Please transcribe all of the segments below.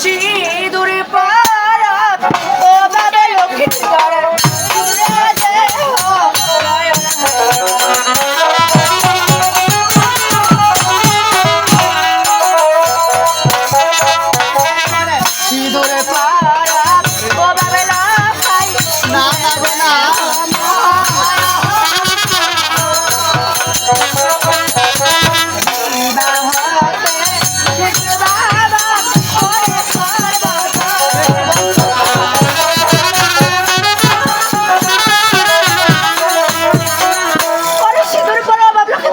সিঁদুরে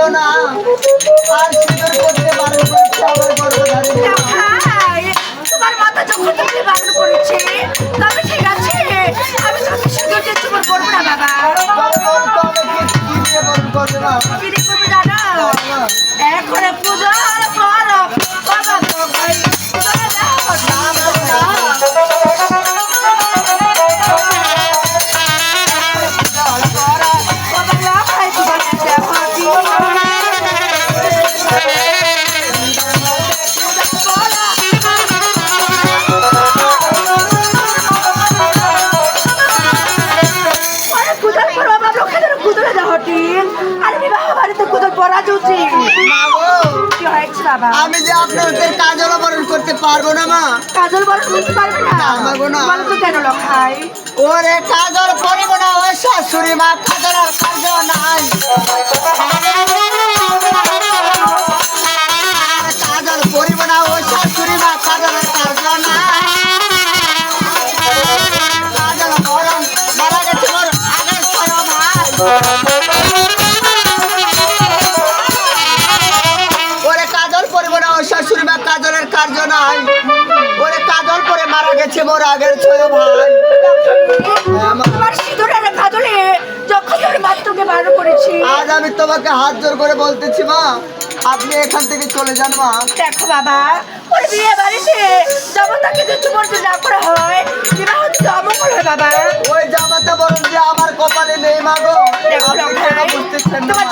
দিও না। আর সিঁদুর করতে পারো আমার গর্ভধারী তোমার মাথা যখন তুমি বারণ করেছে তবে ঠিক আছে। আমি তোমাকে সুন্দর যে তোমার করব না বাবা। করবে মা কুদরে যাওয়াটি আরে বিবাহ বাড়িতে কুদর পড়া জুটি মা গো, কি হয়েছে বাবা? আমি যে আপনাদের কাজল বরণ করতে পারব না মা। কাজল বড় করতে পারবে না? না, পারব না। বলো তো কেন লখাই? ওরে কাজল পরিব না ও শাশুড়ি মা কাজল আর নাই। কাজল পরিব না ও শাশুড়ি মা কাজল আর কাজ নাই। কাজল বরণ মারা গেছে মোর আগের ছোট কার্য ওরে কাজল পরে মারা গেছে মোর আগের ছোট ভাই। আমার সিঁদুরের কাজলে যখন মাত্রকে বারণ করেছি। আজ আমি তোমাকে হাত জোর করে বলতেছি মা। আপনি এখান থেকে চলে যান মা। দেখো বাবা ওর বিয়ে বাড়িতে যখন তাকে কিছু বলতে না করা হয় বিবাহ তো অমঙ্গল হয় বাবা। ওই জামাটা বরং যে আমার কপালে নেই মা গো। দেখো বুঝতেছেন তোমার?